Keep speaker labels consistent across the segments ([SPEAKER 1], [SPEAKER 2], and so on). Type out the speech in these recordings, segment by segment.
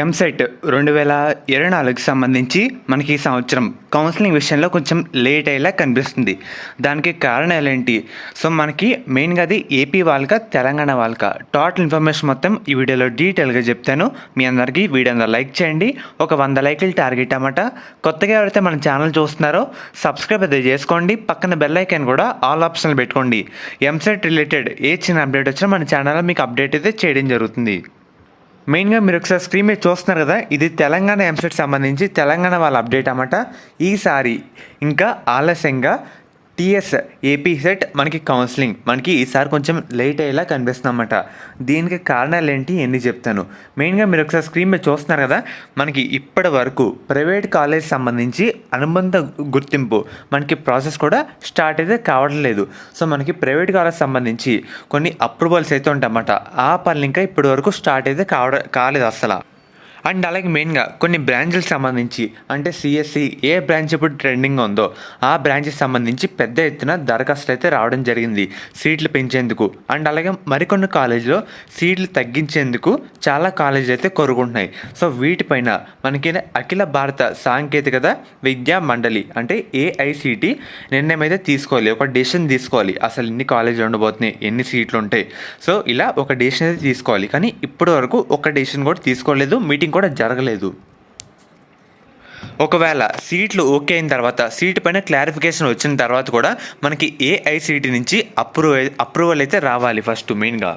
[SPEAKER 1] ఎంసెట్ రెండు వేల ఇరవై నాలుగుకి సంబంధించి మనకి ఈ సంవత్సరం కౌన్సిలింగ్ విషయంలో కొంచెం లేట్ అయ్యేలా కనిపిస్తుంది. దానికి కారణాలు ఏంటి? సో మనకి మెయిన్గా అది ఏపీ వాళ్ళక తెలంగాణ వాళ్ళక? టోటల్ ఇన్ఫర్మేషన్ మొత్తం ఈ వీడియోలో డీటెయిల్గా చెప్తాను. మీ అందరికీ వీడియో అందరూ లైక్ చేయండి. ఒక వంద లైకులు టార్గెట్ అన్నమాట. కొత్తగా ఎవరైతే మన ఛానల్ చూస్తున్నారో సబ్స్క్రైబ్ అయితే చేసుకోండి. పక్కన బెల్ ఐకాన్ కూడా ఆల్ ఆప్షన్లు పెట్టుకోండి. ఎంసెట్ రిలేటెడ్ ఏ చిన్న అప్డేట్ వచ్చినా మన ఛానల్లో మీకు అప్డేట్ అయితే చేయడం జరుగుతుంది. మెయిన్గా మీరు ఒకసారి స్క్రీన్ మీద చూస్తున్నారు కదా ఇది తెలంగాణ ఎంసెట్ సంబంధించి తెలంగాణ వాళ్ళ అప్డేట్ అన్నమాట. ఈసారి ఇంకా ఆలస్యంగా టీఎస్ ఏపీ సెట్ మనకి కౌన్సిలింగ్ మనకి ఈసారి కొంచెం లేట్ అయ్యేలా కనిపిస్తుంది అన్నమాట దీనికి కారణాలు ఏంటి ఎన్ని చెప్తాను. మెయిన్గా మీరు ఒకసారి స్క్రీన్ మీద చూస్తున్నారు కదా మనకి ఇప్పటి వరకు ప్రైవేట్ కాలేజ్ సంబంధించి అనుబంధ గుర్తింపు మనకి ప్రాసెస్ కూడా స్టార్ట్ అయితే కావడం లేదు. సో మనకి ప్రైవేట్ కాలేజ్ సంబంధించి కొన్ని అప్రూవల్స్ అయితే ఉంటాయన్నమాట. ఆ పనులు ఇంకా ఇప్పటి వరకు స్టార్ట్ అయితే కావడం కాలేదు అసలు అండ్ అలాగే మెయిన్గా కొన్ని బ్రాంచ్లకు సంబంధించి అంటే సిఎస్సి ఏ బ్రాంచ్ ఇప్పుడు ట్రెండింగ్ ఉందో ఆ బ్రాంచ్కి సంబంధించి పెద్ద ఎత్తున దరఖాస్తులు అయితే రావడం జరిగింది సీట్లు పెంచేందుకు. అండ్ అలాగే మరికొన్ని కాలేజీలో సీట్లు తగ్గించేందుకు చాలా కాలేజీలు అయితే కోరుకుంటున్నాయి సో వీటిపైన మనకి అఖిల భారత సాంకేతికత విద్యా మండలి అంటే ఏఐసిటి నిర్ణయం అయితే తీసుకోవాలి. ఒక డెసిషన్ తీసుకోవాలి. అసలు ఎన్ని కాలేజీలు ఉండబోతున్నాయి ఎన్ని సీట్లు ఉంటాయి. సో ఇలా ఒక డెసిషన్ అయితే తీసుకోవాలి. కానీ ఇప్పటి వరకు ఒక డెసిషన్ కూడా తీసుకోలేదు మీటింగ్ కూడా జరగలేదు. ఒకవేళ సీట్లు ఓకే అయిన తర్వాత సీట్ పైన క్లారిఫికేషన్ వచ్చిన తర్వాత కూడా మనకి ఏఐసీటీ నుంచి అప్రూవల్ అప్రూవల్ అయితే రావాలి ఫస్ట్ మెయిన్గా.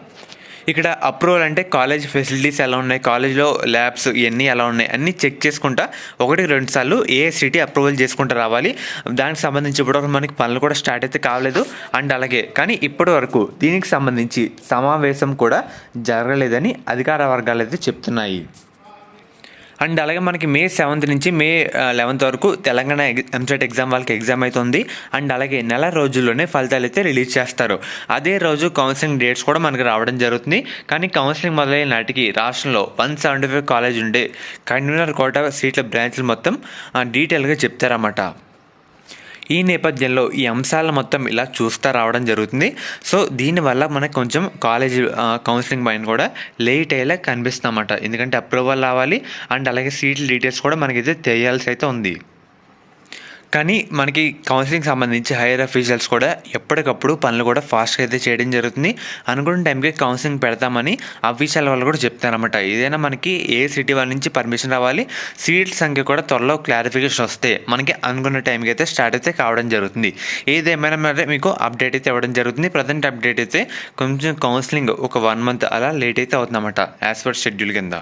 [SPEAKER 1] ఇక్కడ అప్రూవల్ అంటే కాలేజ్ ఫెసిలిటీస్ ఎలా ఉన్నాయి కాలేజ్లో ల్యాబ్స్ ఇవన్నీ ఎలా ఉన్నాయి అన్నీ చెక్ చేసుకుంటా ఒకటి రెండు సార్లు ఏఐసిటీ అప్రూవల్ చేసుకుంటూ రావాలి. దానికి సంబంధించి ఇప్పటివరకు మనకి పనులు కూడా స్టార్ట్ అయితే కావలేదు అండ్ అలాగే కానీ ఇప్పటి వరకు దీనికి సంబంధించి సమావేశం కూడా జరగలేదని అధికార వర్గాలు అయితే చెప్తున్నాయి. అండ్ అలాగే మనకి మే సెవెంత్ నుంచి మే లెవెన్త్ వరకు తెలంగాణ ఎంసెట్ ఎగ్జామ్ వాళ్ళకి ఎగ్జామ్ అవుతుంది అండ్ అలాగే నెల రోజుల్లోనే ఫలితాలు అయితే రిలీజ్ చేస్తారు. అదే రోజు కౌన్సిలింగ్ డేట్స్ కూడా మనకి రావడం జరుగుతుంది. కానీ కౌన్సిలింగ్ మొదలైన నాటికి రాష్ట్రంలో వన్ సెవెంటీ ఫైవ్ కాలేజ్ ఉండే కన్వీనర్ కోట సీట్ల బ్రాంచ్లు మొత్తం డీటెయిల్గా చెప్తారన్నమాట. ఈ నేపథ్యంలో ఈ అంశాలు మొత్తం ఇలా చూస్తూ రావడం జరుగుతుంది. సో దీనివల్ల మనకు కొంచెం కాలేజ్ కౌన్సిలింగ్ పైన కూడా లేట్ అయ్యేలా కనిపిస్తుందన్నమాట. ఎందుకంటే అప్రూవల్ రావాలి. అండ్ అలాగే సీట్ల డీటెయిల్స్ కూడా మనకైతే తెలియాల్సి అయితే ఉంది. కానీ మనకి కౌన్సిలింగ్ సంబంధించి హైయర్ అఫీషియల్స్ కూడా ఎప్పటికప్పుడు పనులు కూడా ఫాస్ట్గా అయితే చేయడం జరుగుతుంది. అనుకున్న టైంకి కౌన్సిలింగ్ పెడతామని అఫీషియల్ వాళ్ళు కూడా చెప్తారనమాట ఏదైనా మనకి ఏ సిటీ వాళ్ళ నుంచి పర్మిషన్ రావాలి సీట్ల సంఖ్య కూడా త్వరలో క్లారిఫికేషన్ వస్తే మనకి అనుకున్న టైంకి అయితే స్టార్ట్ అయితే కావడం జరుగుతుంది. ఏదేమైనా మరి మీకు అప్డేట్ అయితే ఇవ్వడం జరుగుతుంది. ప్రజెంట్ అప్డేట్ అయితే కొంచెం కౌన్సిలింగ్ ఒక వన్ మంత్ అలా లేట్ అయితే అవుతుందన్నమాట యాజ్ పర్ షెడ్యూల్ కింద.